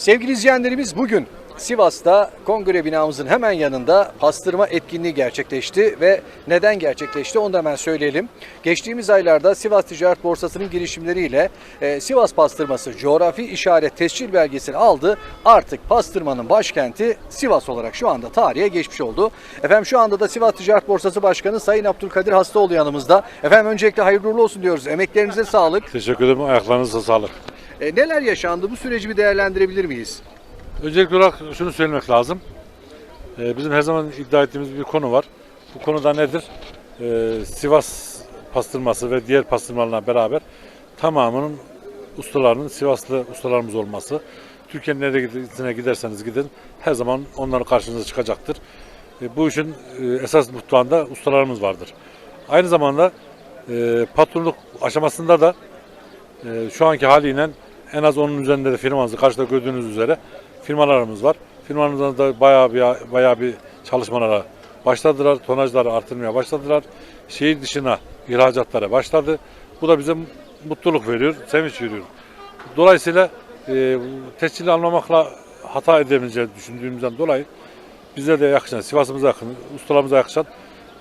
Sevgili izleyenlerimiz bugün Sivas'ta kongre binamızın hemen yanında pastırma etkinliği gerçekleşti ve neden gerçekleşti onu da hemen söyleyelim. Geçtiğimiz aylarda Sivas Ticaret Borsası'nın girişimleriyle e, Sivas pastırması coğrafi işaret tescil belgesini aldı. Artık pastırmanın başkenti Sivas olarak şu anda tarihe geçmiş oldu. Efendim şu anda da Sivas Ticaret Borsası Başkanı Sayın Abdülkadir Hastaoğlu yanımızda. Efendim öncelikle hayırlı olsun diyoruz. Emeklerinize sağlık. Teşekkür ederim. Ayaklarınıza sağlık. E, neler yaşandı? Bu süreci bir değerlendirebilir miyiz? Öncelikli olarak şunu söylemek lazım. Ee, bizim her zaman iddia ettiğimiz bir konu var. Bu konuda nedir? Ee, Sivas pastırması ve diğer pastırmalarla beraber tamamının ustalarının Sivaslı ustalarımız olması. Türkiye'nin neresine giderseniz gidin her zaman onların karşınıza çıkacaktır. E, bu işin e, esas mutfağında ustalarımız vardır. Aynı zamanda e, patronluk aşamasında da e, şu anki haliyle en az onun üzerinde de firmamızı karşıda gördüğünüz üzere firmalarımız var. Firmalarımızda da bayağı bir bayağı bir çalışmalara başladılar. Tonajları artırmaya başladılar. Şehir dışına ihracatlara başladı. Bu da bize mutluluk veriyor, sevinç veriyor. Dolayısıyla e, tescil almamakla hata edebileceğini düşündüğümüzden dolayı bize de yakışan, Sivas'ımıza yakın, ustalarımıza yakışan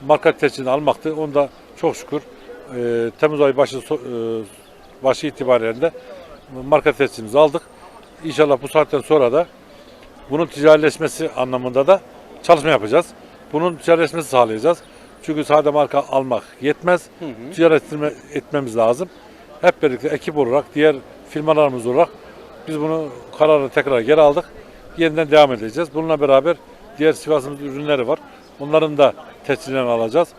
marka tescilini almaktı. Onu da çok şükür e, Temmuz ayı başı, e, başı itibariyle marka tescilimizi aldık. İnşallah bu saatten sonra da bunun ticarileşmesi anlamında da çalışma yapacağız. Bunun ticarileşmesi sağlayacağız. Çünkü sade marka almak yetmez. Ticaret etme- etmemiz lazım. Hep birlikte ekip olarak, diğer firmalarımız olarak biz bunu kararı tekrar geri aldık. Yeniden devam edeceğiz. Bununla beraber diğer Sivas'ımız ürünleri var. Onların da tescillerini alacağız.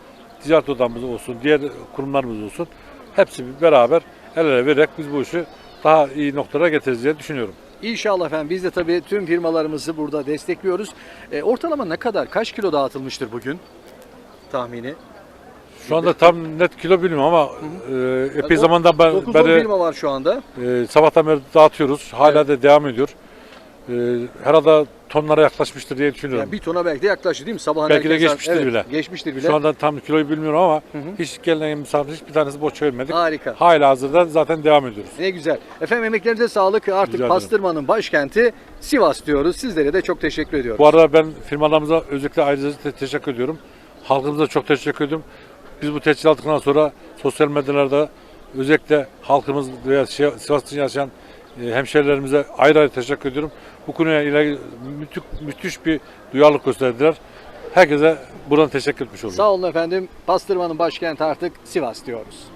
Ticaret odamız olsun, diğer kurumlarımız olsun. Hepsi beraber el ele vererek biz bu işi daha iyi noktalara getireceğiz diye düşünüyorum. İnşallah efendim biz de tabii tüm firmalarımızı burada destekliyoruz. E, ortalama ne kadar, kaç kilo dağıtılmıştır bugün tahmini? Şu anda tam net kilo bilmiyorum ama e, epey zamandan ben, 9-10 beri firma var şu anda. e, sabahtan beri dağıtıyoruz. Hala da devam ediyor. E, herhalde tonlara yaklaşmıştır diye düşünüyorum. Yani bir tona belki de yaklaştı değil mi? Sabahın Belki de geçmiştir Evet, bile. Geçmiştir bile. Şu anda tam kiloyu bilmiyorum ama hiç gelen misafir hiçbir tanesi boş çevirmedik. Harika. Hala hazırda zaten devam ediyoruz. Ne güzel. Efendim emeklerinize sağlık. Artık ederim. pastırmanın başkenti Sivas diyoruz. Sizlere de çok teşekkür ediyorum. Bu arada ben firmalarımıza özellikle ayrıca te- teşekkür ediyorum. Halkımıza çok teşekkür ediyorum. Biz bu tescil aldıktan sonra sosyal medyalarda özellikle halkımız veya Sivas'ta yaşayan e, hemşehrilerimize ayrı ayrı teşekkür ediyorum. Bu konuya ile müthiş, müthiş bir duyarlılık gösterdiler. Herkese buradan teşekkür etmiş oluyorum. Sağ olun efendim. Pastırmanın başkenti artık Sivas diyoruz.